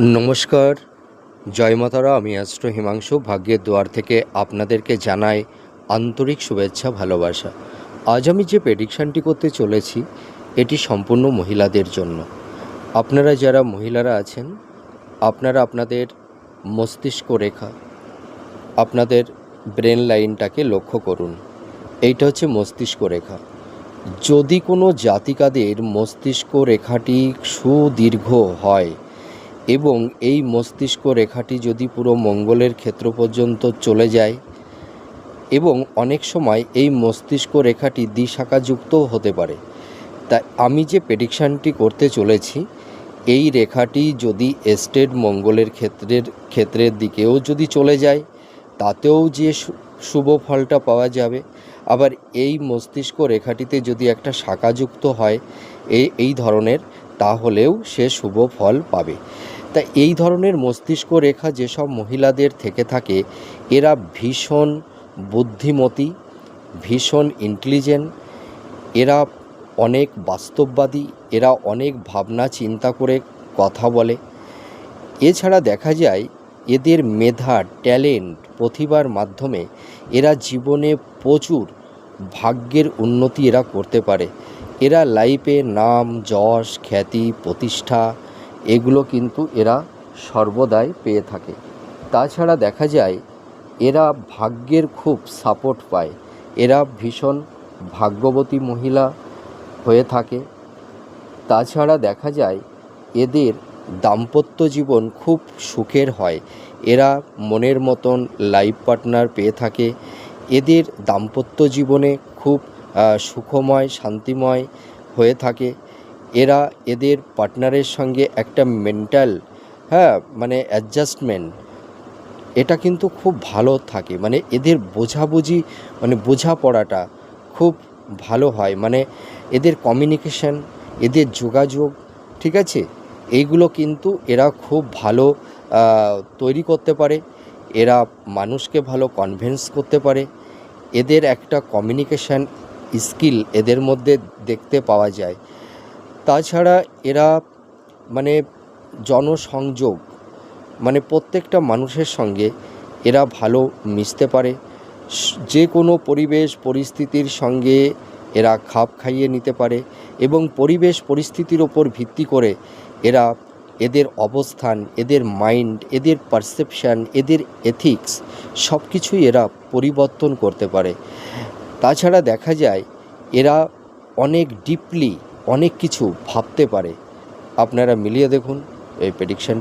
নমস্কার। জয় মাতারা, আমি অ্যাস্ট্রো হিমাংশু। ভাগ্যের দুয়ার থেকে আপনাদেরকে জানাই আন্তরিক শুভেচ্ছা, ভালোবাসা। আজ আমি যে প্রেডিকশানটি করতে চলেছি, এটি সম্পূর্ণ মহিলাদের জন্য। আপনারা যারা মহিলারা আছেন, আপনারা আপনাদের মস্তিষ্ক রেখা, আপনাদের ব্রেন লাইনটাকে লক্ষ্য করুন। এইটা হচ্ছে মস্তিষ্ক রেখা। যদি কোনো জাতিকাদের মস্তিষ্ক রেখাটি সুদীর্ঘ হয় এবং এই মস্তিষ্ক রেখাটি যদি পুরো মঙ্গলের ক্ষেত্র পর্যন্ত চলে যায় এবং অনেক সময় এই মস্তিষ্ক রেখাটি দ্বিশাখাযুক্তও হতে পারে। তাই আমি যে প্রেডিকশানটি করতে চলেছি, এই রেখাটি যদি এস্টেট মঙ্গলের ক্ষেত্রের ক্ষেত্রের দিকেও যদি চলে যায়, তাতেও যে শুভ ফলটা পাওয়া যাবে। আবার এই মস্তিষ্ক রেখাটিতে যদি একটা শাখাযুক্ত হয় এই এই ধরনের, তাহলেও সে শুভ ফল পাবে। তা এই ধরনের মস্তিষ্ক রেখা যেসব মহিলাদের থেকে থাকে, এরা ভীষণ বুদ্ধিমতী, ভীষণ ইন্টেলিজেন্ট এরা অনেক বাস্তববাদী, এরা অনেক ভাবনা চিন্তা করে কথা বলে। এছাড়া দেখা যায়, এদের মেধা ট্যালেন্ট প্রতিভার মাধ্যমে এরা জীবনে প্রচুর ভাগ্যের উন্নতি এরা করতে পারে। এরা লাইফে নাম, যশ, খ্যাতি, প্রতিষ্ঠা এগুলো কিন্তু এরা সর্বদাই পেয়ে থাকে। তাছাড়া দেখা যায়, এরা ভাগ্যের খুব সাপোর্ট পায়। এরা ভীষণ ভাগ্যবতী মহিলা হয়ে থাকে। তাছাড়া দেখা যায়, এদের দাম্পত্য জীবন খুব সুখের হয়। এরা মনের মতন লাইফ পার্টনার পেয়ে থাকে। এদের দাম্পত্য জীবনে খুব সুখময়, শান্তিময় হয়ে থাকে। এরা এদের পার্টনারের সঙ্গে একটা মেন্টাল হ্যাঁ মানে অ্যাডজাস্টমেন্ট এটা কিন্তু খুব ভালো থাকে। মানে এদের বোঝাবুঝি মানে বোঝাপড়াটা খুব ভালো হয়। মানে এদের কমিউনিকেশন এদের যোগাযোগ, ঠিক আছে? এইগুলো কিন্তু এরা খুব ভালো তৈরি করতে পারে। এরা মানুষকে ভালো কনভিন্স করতে পারে। এদের একটা কমিউনিকেশান স্কিল এদের মধ্যে দেখতে পাওয়া যায়। তাছাড়া এরা মানে জনসংযোগ মানে প্রত্যেকটা মানুষের সঙ্গে এরা ভালো মিশতে পারে। যে কোনো পরিবেশ পরিস্থিতির সঙ্গে এরা খাপ খাইয়ে নিতে পারে এবং পরিবেশ পরিস্থিতির ওপর ভিত্তি করে এরা এদের অবস্থান, এদের মাইন্ড, এদের পারসেপশান, এদের এথিক্স সব কিছুই এরা পরিবর্তন করতে পারে। তাছাড়া দেখা যায় এরা অনেক ডিপলি অনেক কিছু ভাবতে পারে। আপনারা মিলিয়ে দেখুন এই প্রেডিকশান